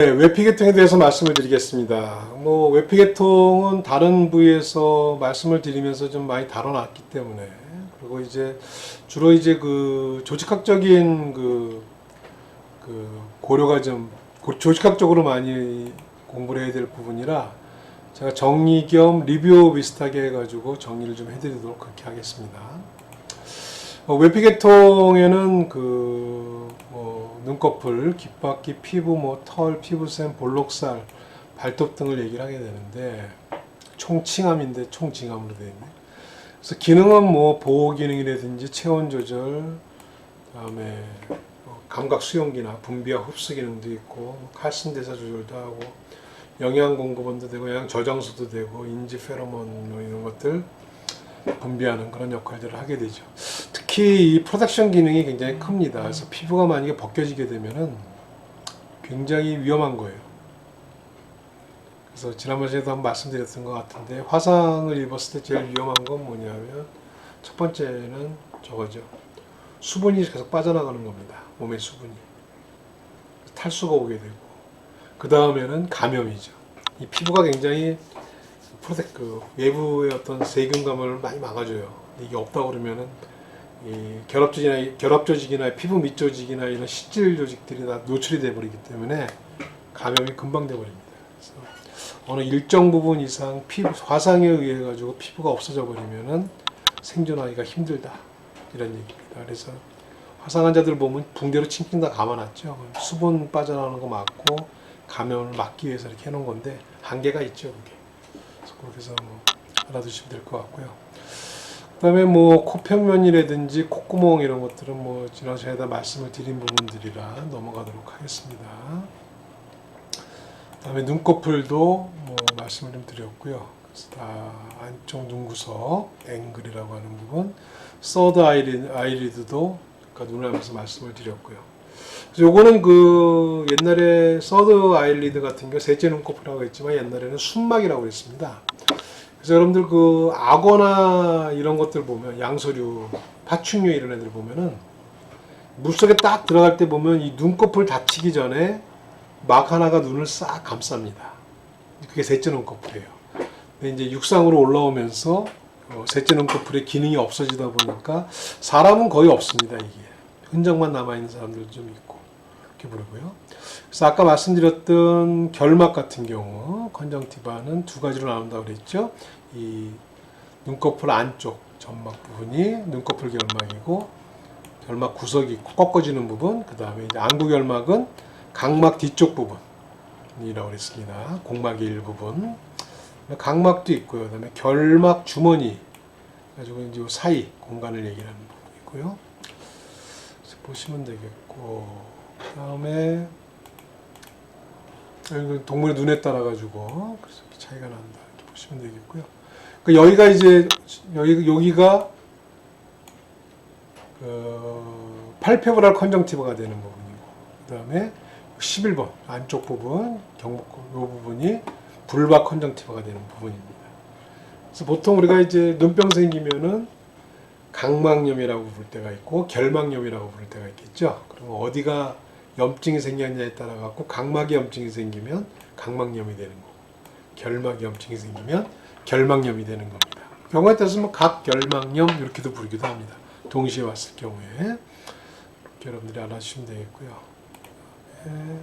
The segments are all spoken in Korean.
네, 외피계통에 대해서 말씀을 드리겠습니다. 뭐 외피계통은 다른 부위에서 말씀을 드리면서 좀 많이 다뤄놨기 때문에 그리고 이제 주로 이제 그 조직학적인 그, 그 고려가 좀 고- 조직학적으로 많이 공부를 해야 될 부분이라 제가 정리 겸 리뷰 비슷하게 해가지고 정리를 좀 해드리도록 그렇게 하겠습니다. 어, 외피계통에는 그, 뭐, 눈꺼풀, 귓바퀴, 피부, 뭐, 털, 피부샘, 볼록살, 발톱 등을 얘기를 하게 되는데, 총칭함인데 총징함으로 되어 있네. 그래서 기능은 뭐, 보호 기능이라든지 체온 조절, 다음에 뭐 감각 수용기나 분비와 흡수 기능도 있고, 칼슘 대사 조절도 하고, 영양 공급원도 되고, 영양 저장소도 되고, 인지 페로몬 뭐 이런 것들 분비하는 그런 역할들을 하게 되죠. 특히 이 프로덕션 기능이 굉장히 큽니다. 그래서 피부가 만약에 벗겨지게 되면은 굉장히 위험한 거예요. 그래서 지난번에도 한번 말씀드렸던 것 같은데 화상을 입었을 때 제일 위험한 건 뭐냐면 첫 번째는 저거죠. 수분이 계속 빠져나가는 겁니다. 몸의 수분이. 탈수가 오게 되고 그 다음에는 감염이죠. 이 피부가 굉장히 프로텍 그 외부의 어떤 세균감을 많이 막아줘요. 이게 없다 그러면은 이 결합조직이나 결합조직이나 피부 밑조직이나 이런 실질 조직들이 다 노출이 돼 버리기 때문에 감염이 금방 돼 버립니다. 그래서 어느 일정 부분 이상 피부 화상에 의해 가지고 피부가 없어져 버리면은 생존하기가 힘들다 이런 얘기입니다. 그래서 화상 환자들 보면 붕대로 칭칭 다 감아놨죠. 수분 빠져나오는 거 막고 감염을 막기 위해서 이렇게 해놓은 건데 한계가 있죠, 그게. 그래서 뭐 알아두시면 될 것 같고요. 그다음에 뭐 코평면이라든지 콧구멍 이런 것들은 뭐 지난 시간에 다 말씀을 드린 부분들이라 넘어가도록 하겠습니다. 그다음에 눈꺼풀도 뭐 말씀을 좀 드렸고요. 그래서 다 안쪽 눈구석 앵글이라고 하는 부분, 서드 아이리드, 아이리드도 아까 눈을 하면서 말씀을 드렸고요. 요거는 그 옛날에 서드 아일리드 같은 경우 셋째 눈꺼풀이라고 했지만 옛날에는 순막이라고 했습니다. 그래서 여러분들 그 악어나 이런 것들 보면 양서류, 파충류 이런 애들 보면은 물속에 딱 들어갈 때 보면 이 눈꺼풀 닫히기 전에 막 하나가 눈을 싹 감쌉니다. 그게 셋째 눈꺼풀이에요. 근데 이제 육상으로 올라오면서 어, 셋째 눈꺼풀의 기능이 없어지다 보니까 사람은 거의 없습니다. 이게 흔적만 남아 있는 사람들도 좀 있고 이렇게 부르고요. 그래서 아까 말씀드렸던 결막 같은 경우 컨정티바는 두 가지로 나눈다고 그랬죠. 이 눈꺼풀 안쪽 점막 부분이 눈꺼풀 결막이고 결막 구석이 꺾어지는 부분, 그 다음에 안구 결막은 각막 뒤쪽 부분이라고 그랬습니다. 공막의 일부분. 각막도 있고요. 그 다음에 결막 주머니 가지고 이제 요 사이 공간을 얘기하는 부분이고요. 보시면 되겠고 그 다음에 여기 동물의 눈에 따라 가지고 그래서 차이가 난다 이렇게 보시면 되겠고요. 그 여기가 이제 여기 여기가 그 팔페브랄 컨정티브가 되는 부분이고 그다음에 11번 안쪽 부분 경목골 이 부분이 불바 컨정티브가 되는 부분입니다. 그래서 보통 우리가 이제 눈병 생기면은 각막염이라고 부를 때가 있고 결막염이라고 부를 때가 있겠죠. 그러면 어디가 염증이 생겼냐에 따라 갖고 각막에 염증이 생기면 각막염이 되는 거고 결막에 염증이 생기면 결막염이 되는 겁니다. 경우에 따라서 뭐 각결막염 이렇게도 부르기도 합니다. 동시에 왔을 경우에 여러분들이 알아주시면 되겠고요. 네.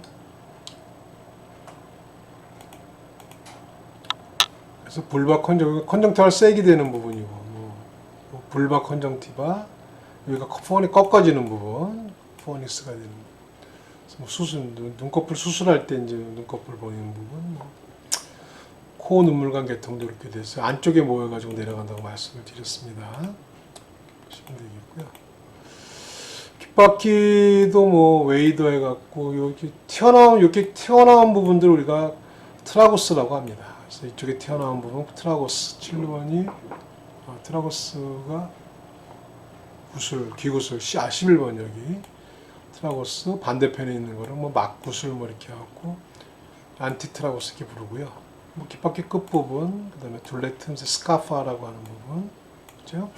그래서 불바 컨정 컨정티바가 세게 되는 부분이고 뭐, 뭐 불바 컨정티바 여기가 포원이 꺾어지는 부분 포니스가 되는 부분. 뭐 수술 눈- 눈꺼풀 수술할 때 이제 눈꺼풀 보이는 부분 뭐, 코 눈물관 계통도 이렇게 돼서 안쪽에 모여가지고 내려간다고 말씀을 드렸습니다. 보시면 되겠고요. 귓바퀴도 뭐 웨이더 해갖고 여기 튀어나온 이렇게 튀어나온 부분들 우리가 트라고스라고 합니다. 그래서 이쪽에 튀어나온 부분 트라고스 7번이 어, 트라고스가 구슬 귀구슬 시- 아 11번 여기 트라고스 반대편에 있는 거를 뭐 막구슬 뭐 이렇게 하고 안티트라고스 이렇게 부르고요. 뭐 귓바퀴 끝 부분 그다음에 둘레 틈새 스카파라고 하는 부분 그죠?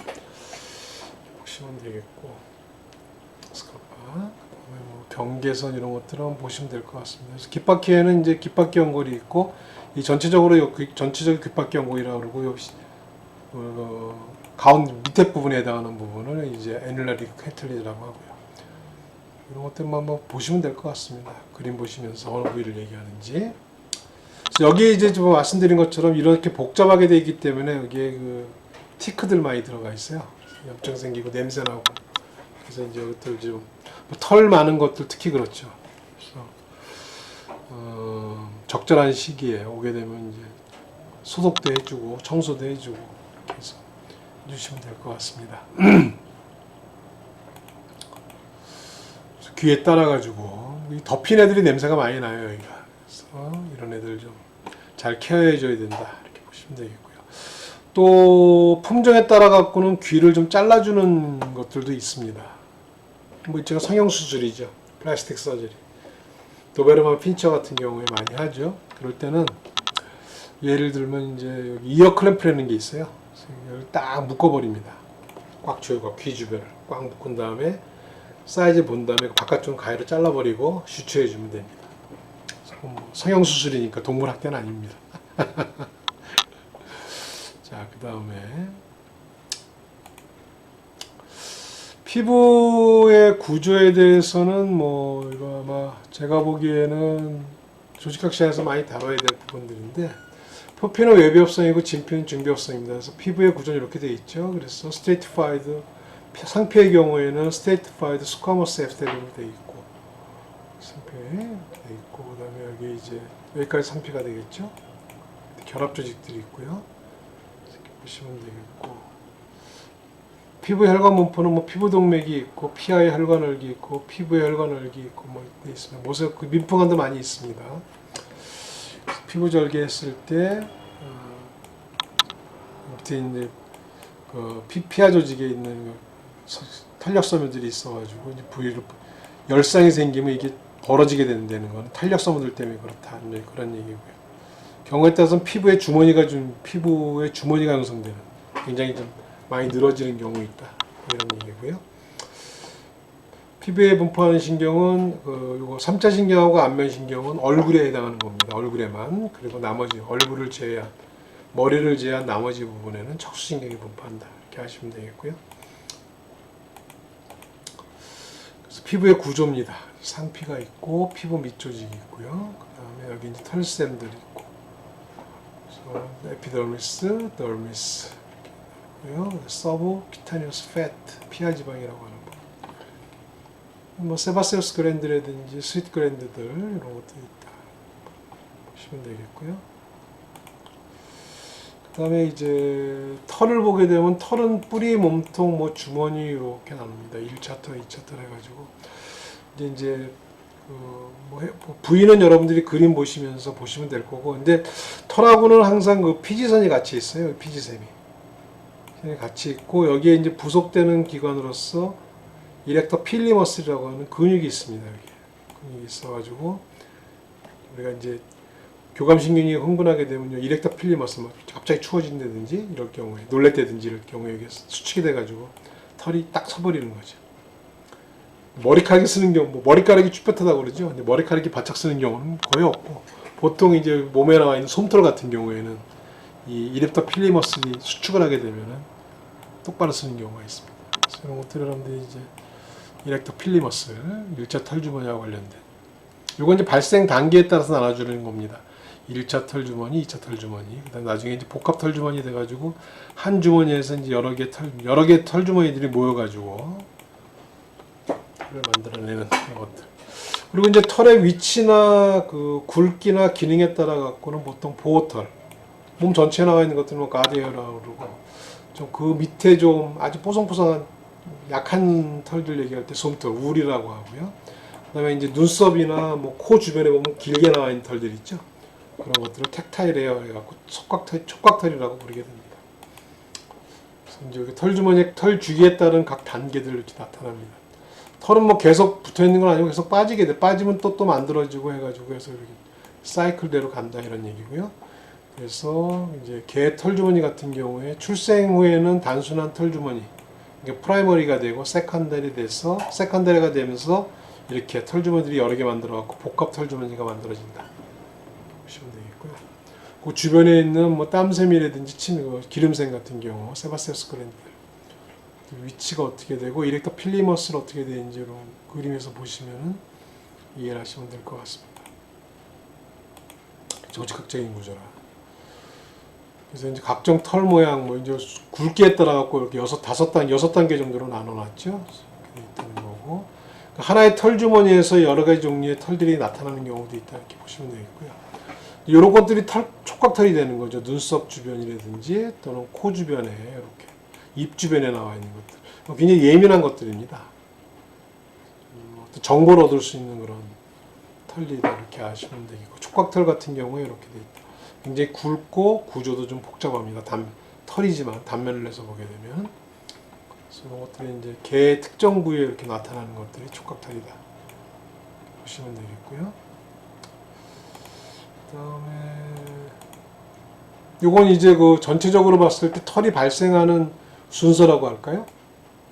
보시면 되겠고 스카파 그다음에 뭐 병개선 이런 것들은 보시면 될 것 같습니다. 그래서 귓바퀴에는 이제 귓바퀴 연골이 있고 이 전체적으로 요 귀- 전체적 귓바퀴 연골이라고 그러고 요 시- 어, 가운데 밑에 부분에 해당하는 부분을 이제 애널라리 캐틀리라고 하고요. 이런 것들만 한번 보시면 될 것 같습니다. 그림 보시면서 어느 부위를 얘기하는지. 여기 이제 좀 말씀드린 것처럼 이렇게 복잡하게 되어 있기 때문에 여기에 그 티크들 많이 들어가 있어요. 염증 생기고 냄새 나고. 그래서 이제 이것들 좀뭐털 많은 것들 특히 그렇죠. 그래서 어, 적절한 시기에 오게 되면 이제 소독도 해주고 청소도 해주고 해서 해주시면 될 것 같습니다. 그래서 귀에 따라가지고 이 덮인 애들이 냄새가 많이 나요 여기가. 그래서 이런 애들 좀 잘 케어해 줘야 된다 이렇게 보시면 되겠고요. 또 품종에 따라 갖고는 귀를 좀 잘라주는 것들도 있습니다. 뭐 이쪽은 성형 수술이죠. 플라스틱 서저리. 도베르만 핀처 같은 경우에 많이 하죠. 그럴 때는 예를 들면 이제 이어 클램프라는 게 있어요. 이걸 딱 묶어 버립니다. 꽉 조이고 귀 주변을 꽉 묶은 다음에 사이즈 본 다음에 그 바깥쪽 가위로 잘라버리고 슈처해 주면 됩니다. 뭐 성형 수술이니까 동물 학대는 아닙니다. 자, 그 다음에 피부의 구조에 대해서는 뭐 이거 아마 제가 보기에는 조직학 시간에서 많이 다뤄야 될 부분들인데 표피는 외비업성이고 진피는 중비업성입니다. 그래서 피부의 구조는 이렇게 되어 있죠. 그래서 스테이트파이드 상피의 경우에는 스테이트파이드 스쿼머스 에프테리로 되어 있고 이렇게 되어 있고 그 다음에 여기 이제 여기까지 상피가 되겠죠. 결합 조직들이 있고요. 이렇게 보시면 되겠고 피부 혈관 분포는 뭐 피부 동맥이 있고 피하의 혈관을기 있고 피부의 혈관을기 있고 뭐 있습니다. 모세 그 민풍관도 많이 있습니다. 피부 절개했을 때 어, 밑에 있는 그 피, 피하 조직에 있는 그 서- 탄력 섬유들이 있어가지고 이제 부위를 열상이 생기면 이게 벌어지게 된다는 건 탄력 섬유들 때문에 그렇다 이제 그런 얘기고요. 경우에 따라서는 피부에 주머니가 좀 피부에 주머니가 형성되는 굉장히 좀 많이 늘어지는 경우 있다 이런 얘기고요. 피부에 분포하는 신경은 그 요거 3차 신경하고 안면 신경은 얼굴에 해당하는 겁니다. 얼굴에만 그리고 나머지 얼굴을 제외한 머리를 제외한 나머지 부분에는 척수 신경이 분포한다 이렇게 하시면 되겠고요. 그래서 피부의 구조입니다. 상피가 있고 피부 밑조직이 있고요. 그 다음에 여기 이제 털샘들이 있고 에피더미스, 더미스 있고요. 서브 키타니어스 패트, 피하 지방이라고 하는 거. 뭐 세바세우스 그랜드라든지 스윗 그랜드들 이런 것도 있다. 보시면 되겠고요. 그다음에 이제 털을 보게 되면 털은 뿌리, 몸통, 뭐 주머니 이렇게 나눕니다. 1차 털, 2차 털 해가지고 이제 이제 그뭐 부위는 여러분들이 그림 보시면서 보시면 될 거고, 근데 털하고는 항상 그 피지선이 같이 있어요. 피지샘이. 네, 같이 있고 여기에 이제 부속되는 기관으로서 이렉터 필리머스라고 하는 근육이 있습니다. 여기 근육이 있어가지고 우리가 이제 교감신경이 흥분하게 되면요 이렉터 필리머스 막 갑자기 추워진다든지 이럴 경우에 놀랬다든지 이럴 경우에 이게 수축이 돼가지고 털이 딱 서버리는 거죠. 머리카락이 쓰는 경우 뭐 머리카락이 쭈뼛하다고 그러죠. 근데 머리카락이 바짝 쓰는 경우는 거의 없고 보통 이제 몸에 나와 있는 솜털 같은 경우에는 이 이랩터 필리머스이 수축을 하게 되면은 똑바로 쓰는 경우가 있습니다. 그래서 이런 것들 여러분들이 이제 이렉터 필리머스 1차 털주머니와 관련된 이건 이제 발생 단계에 따라서 나눠주는 겁니다. 1차 털주머니, 2차 털주머니, 그다음 나중에 이제 복합 털주머니 돼가지고 한 주머니에서 이제 여러 개 털, 여러 개 털주머니들이 모여가지고 털을 만들어내는 것들. 그리고 이제 털의 위치나 그 굵기나 기능에 따라 갖고는 보통 보호털, 몸 전체에 나와 있는 것들은 뭐 가디어라고 그러고 좀 그 밑에 좀 아주 뽀송뽀송한 약한 털들 얘기할 때 솜털, 울이라고 하고요. 그다음에 이제 눈썹이나 뭐 코 주변에 보면 길게 나와 있는 털들 있죠. 그런 것들을 텍타일 에어 해갖고 촉각털, 촉각털이라고 부르게 됩니다. 그래서 이제 여기 털 주머니, 털 주기에 따른 각 단계들 이렇게 나타납니다. 털은 뭐 계속 붙어 있는 건 아니고 계속 빠지게 돼. 빠지면 또 또 만들어지고 해가지고 해서 이렇게 사이클대로 간다 이런 얘기고요. 그래서 이제 개 털주머니 같은 경우에 출생 후에는 단순한 털주머니, 이게 프라이머리가 되고 세컨더리 돼서 세컨더리가 되면서 이렇게 털주머니들이 여러 개 만들어 갖고 복합 털주머니가 만들어진다. 보시면 되겠고요. 그 주변에 있는 뭐 땀샘이라든지 침, 그 기름샘 같은 경우 세바세우스 그랜드 위치가 어떻게 되고 이렉터 필리머스는 어떻게 되는지로 그림에서 보시면은 이해를 하시면 될 것 같습니다. 조직학적인 구조라. 그래서 이제 각종 털 모양 뭐 이제 굵기에 따라 갖고 이렇게 여섯 다섯 단 여섯 단계 정도로 나눠놨죠. 있다는 거고 그러니까 하나의 털 주머니에서 여러 가지 종류의 털들이 나타나는 경우도 있다 이렇게 보시면 되겠고요. 이런 것들이 털 촉각털이 되는 거죠. 눈썹 주변이라든지 또는 코 주변에 이렇게 입 주변에 나와 있는 것들 굉장히 예민한 것들입니다. 음, 정보를 얻을 수 있는 그런 털리다 이렇게 아시면 되겠고 촉각털 같은 경우에 이렇게 돼 있다. 굉장히 굵고 구조도 좀 복잡합니다. 단, 털이지만 단면을 내서 보게 되면 이런 것들이 이제 개의 특정 부위에 이렇게 나타나는 것들이 촉각털이다. 보시면 되겠고요. 그다음에 요건 이제 그 전체적으로 봤을 때 털이 발생하는 순서라고 할까요?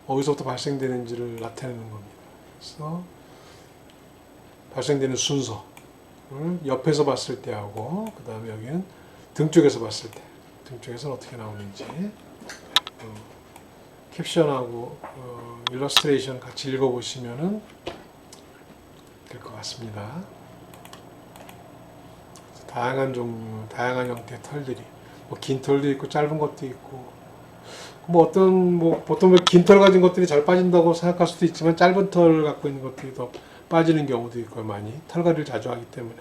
어디서부터 발생되는지를 나타내는 겁니다. 그래서 발생되는 순서를 옆에서 봤을 때 하고 그 다음에 여기는 등 쪽에서 봤을 때, 등 쪽에서는 어떻게 나오는지 어, 캡션하고 어, 일러스트레이션 같이 읽어보시면은 될 것 같습니다. 다양한 종류, 다양한 형태의 털들이. 뭐 긴 털도 있고 짧은 것도 있고. 뭐 어떤 뭐 보통 긴 털 가진 것들이 잘 빠진다고 생각할 수도 있지만 짧은 털 갖고 있는 것들이 더 빠지는 경우도 있고 많이 털갈이를 자주 하기 때문에.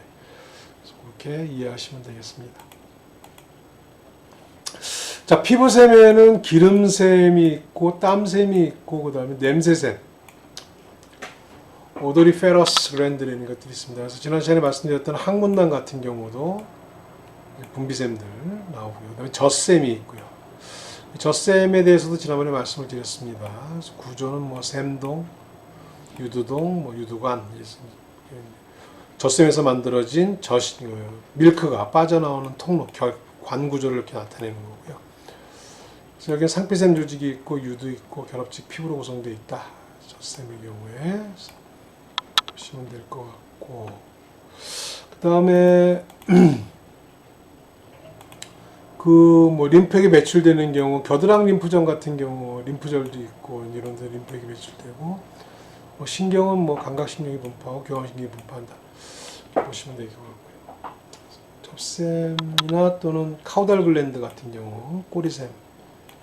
그렇게 이해하시면 되겠습니다. 자 피부샘에는 기름샘이 있고 땀샘이 있고 그 다음에 냄새샘 오도리 페러스 그랜드라는 것들이 있습니다. 그래서 지난 시간에 말씀드렸던 항문낭 같은 경우도 분비샘들 나오고요. 그다음에 젖샘이 있고요. 젖샘에 대해서도 지난번에 말씀을 드렸습니다. 구조는 뭐 샘동, 유두동, 뭐 유두관, 젖샘에서 만들어진 젖 밀크가 빠져나오는 통로, 결, 관 구조를 이렇게 나타내는 거고요. 그래서 여기에 상피샘 조직이 있고 유두 있고 결합직 피부로 구성되어 있다. 젖샘의 경우에 보시면 될 것 같고. 그 다음에 그뭐 림프액이 배출되는 경우 겨드랑 림프전 같은 경우 림프절도 있고 이런 데 림프액이 배출되고 뭐 신경은 뭐 감각신경이 분포하고 교감신경이 분포한다. 보시면 같고요. 접샘이나 또는 카우달 글랜드 같은 경우 꼬리샘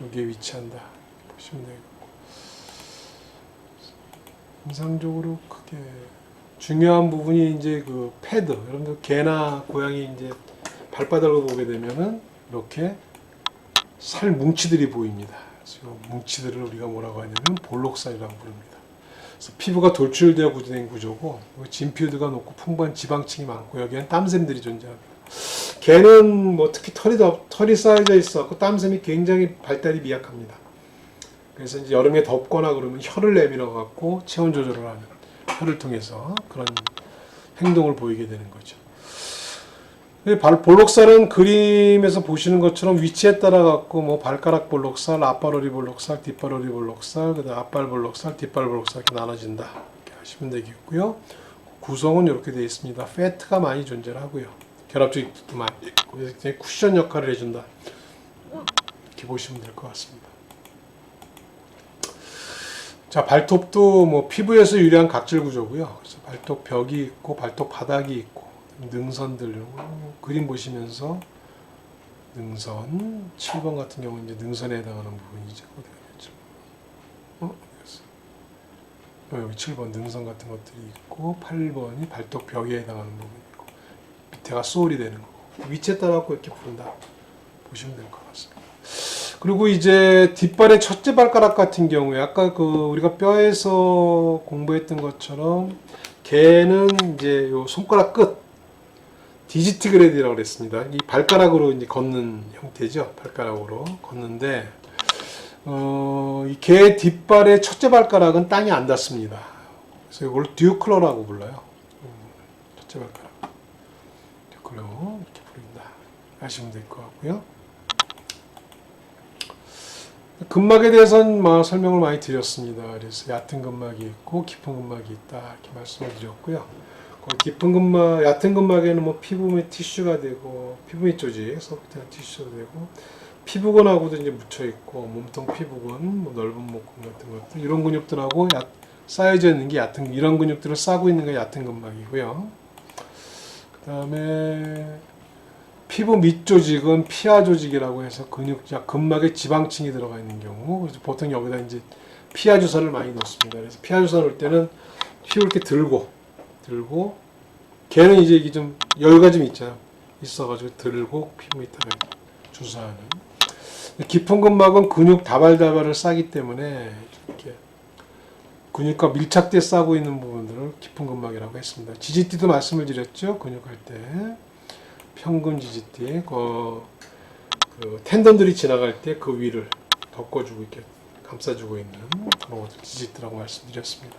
여기에 위치한다. 보시면 되겠고. 인상적으로 크게 중요한 부분이 이제 그 패드. 여러분들 개나 고양이 이제 발바닥을 보게 되면은 이렇게 살 뭉치들이 보입니다. 이 뭉치들을 우리가 뭐라고 하냐면 볼록살이라고 부릅니다. 그래서 피부가 돌출되어 구조된 구조고 진피우드가 높고 풍부한 지방층이 많고 여기에는 땀샘들이 존재합니다. 개는 뭐 특히 털이 더, 털이 쌓여져 있어 땀샘이 굉장히 발달이 미약합니다. 그래서 이제 여름에 덥거나 그러면 혀를 내밀어 갖고 체온 조절을 하는 혀를 통해서 그런 행동을 보이게 되는 거죠. 볼록살은 그림에서 보시는 것처럼 위치에 따라 갖고 뭐 발가락 볼록살, 앞발오리 볼록살, 뒷발오리 볼록살, 그다음 앞발 볼록살, 뒷발 볼록살 이렇게 나눠진다. 이렇게 하시면 되겠고요. 구성은 이렇게 되어 있습니다. 패트가 많이 존재하고요. 결합적도 많이 있고 쿠션 역할을 해준다. 이렇게 보시면 될 것 같습니다. 자 발톱도 뭐 피부에서 유리한 각질 구조고요. 그래서 발톱 벽이 있고 발톱 바닥이 있고 능선들 그림 보시면서 능선 7번 같은 경우 이제 능선에 해당하는 부분이죠. 어? 어, 여기 7번 능선 같은 것들이 있고 8번이 발톱 벽에 해당하는 부분이고 밑에가 소울이 되는 거고 위치에 따라 갖고 이렇게 부른다 보시면 될 것 같습니다. 그리고 이제 뒷발의 첫째 발가락 같은 경우에 아까 그 우리가 뼈에서 공부했던 것처럼 개는 이제 요 손가락 끝 디지트 그레디라고 그랬습니다. 이 발가락으로 이제 걷는 형태죠. 발가락으로 걷는데 어, 이개 뒷발의 첫째 발가락은 땅에 안 닿습니다. 그래서 이걸 듀클러라고 불러요. 음, 첫째 발가락. 듀클러 이렇게 부른다. 아시면 될 것 같고요. 근막에 대해서는 막 설명을 많이 드렸습니다. 그래서 얕은 근막이 있고 깊은 근막이 있다 이렇게 말씀을 드렸고요. 그 깊은 근막, 얕은 근막에는 뭐 피부 및 티슈가 되고 피부 및 조직, 소프트한 티슈가 되고 피부근하고도 이제 묻혀 있고 몸통 피부근, 뭐 넓은 목근 같은 것들 이런 근육들하고 얕, 쌓여져 있는 게 얕은 이런 근육들을 싸고 있는 게 얕은 근막이고요. 그 다음에 피부 밑 조직은 피하 조직이라고 해서 근육, 약 근막에 지방층이 들어가 있는 경우, 그래서 보통 여기다 이제 피하 주사를 많이 넣습니다. 그래서 피하 주사 넣을 때는 피부 이렇게 들고, 들고, 걔는 이제 이게 좀 여유가 좀 있잖아. 있어가지고 들고 피부 밑에다 주사하는. 깊은 근막은 근육 다발다발을 싸기 때문에 이렇게 근육과 밀착돼 싸고 있는 부분들을 깊은 근막이라고 했습니다. 지지띠도 말씀을 드렸죠. 근육할 때. 평근 지지띠, 그, 그 텐던들이 지나갈 때 그 위를 덮어주고 이렇게 감싸주고 있는 그런 것들 지지띠라고 말씀드렸습니다.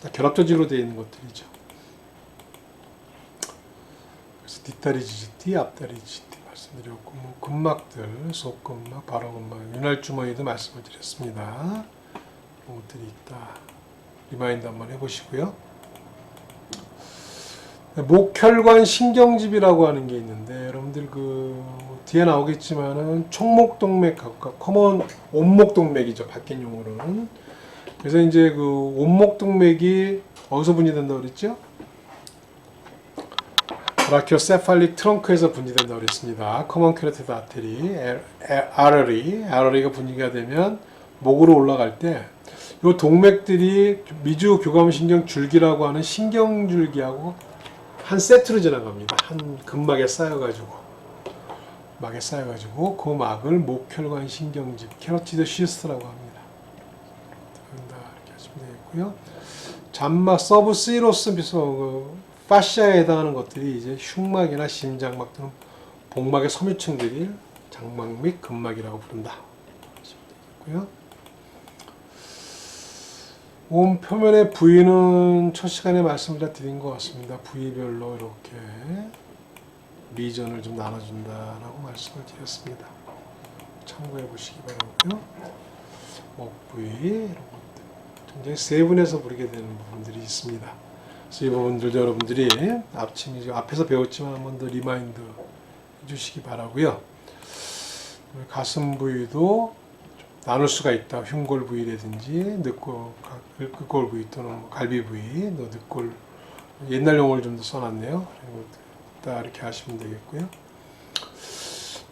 다 결합 조직으로 되어 있는 것들이죠. 그래서 뒷다리 지지띠, 앞다리 지지띠 말씀드렸고, 뭐 근막들, 속근막, 바로근막, 윤활주머니도 말씀을 드렸습니다. 그런 것들이 있다. 리마인드 한번 해보시고요. 목혈관 신경집이라고 하는 게 있는데 여러분들 그 뒤에 나오겠지만은 총목동맥하고 커먼 온목동맥이죠 바뀐 용어로는 그래서 이제 그 온목동맥이 어디서 분리된다고 그랬죠? 브라키오세팔릭 트렁크에서 분리된다고 그랬습니다. 커먼 캐로티드 아테리, 아러리, 아러리가 분리가 되면 목으로 올라갈 때 이 동맥들이 미주 교감신경 줄기라고 하는 신경줄기하고 한 세트로 지나갑니다. 한 근막에 쌓여가지고 막에 쌓여가지고 그 막을 목혈관 신경집 캐로티드 시스트라고 합니다. 들어간다 이렇게 하시면 되겠고요. 잔막 서브 시로스 비서 그 파시아에 해당하는 것들이 이제 흉막이나 심장막 또는 복막의 섬유층들이 장막 및 근막이라고 부른다. 되겠고요. 몸 표면의 부위는 첫 시간에 말씀을 다 드린 것 같습니다. 부위별로 이렇게 리전을 좀 나눠준다라고 말씀을 드렸습니다. 참고해 보시기 바라고요. 목 부위 이런 것들 굉장히 세분해서 부르게 되는 부분들이 있습니다. 그래서 이 부분들도 여러분들이 앞침 이제 앞에서 배웠지만 한 번 더 리마인드 해주시기 바라고요. 가슴 부위도 나눌 수가 있다. 흉골 부위라든지 늑골, 부위 또는 뭐 갈비 부위, 너 늑골 옛날 용어를 좀 더 써놨네요. 딱 이렇게 하시면 되겠고요.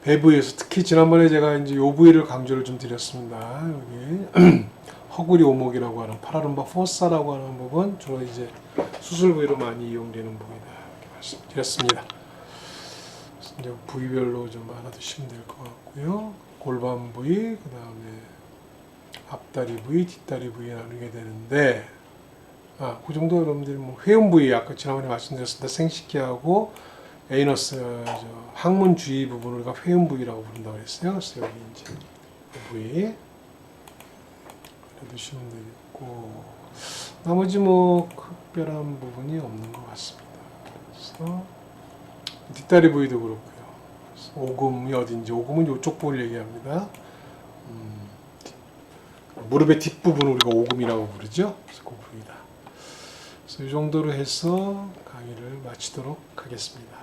배 부위에서 특히 지난번에 제가 이제 요 부위를 강조를 좀 드렸습니다. 여기 허구리 오목이라고 하는 파라룸바 포사라고 하는 부분 주로 이제 수술 부위로 많이 이용되는 부위다 이렇게 말씀드렸습니다. 이제 부위별로 좀 알아두시면 될 것 같고요. 골반 부위, 그 다음에 앞다리 부위, 뒷다리 부위 나누게 되는데, 아, 그 정도 여러분들이 뭐 회음 부위 아까 지난번에 말씀드렸습니다. 생식기하고 에이너스 저 항문 주위 부분을 우리가 회음 부위라고 부른다고 그랬어요. 그래서 여기 이제 그 부위 두시면 되겠고 나머지 뭐 특별한 부분이 없는 것 같습니다. 그래서 뒷다리 부위도 그렇고요. 오금이 어딘지 오금은 이쪽 부분을 얘기합니다. 음, 무릎의 뒷부분을 우리가 오금이라고 부르죠. 그래서 그 부위다. 그래서 이 정도로 해서 강의를 마치도록 하겠습니다.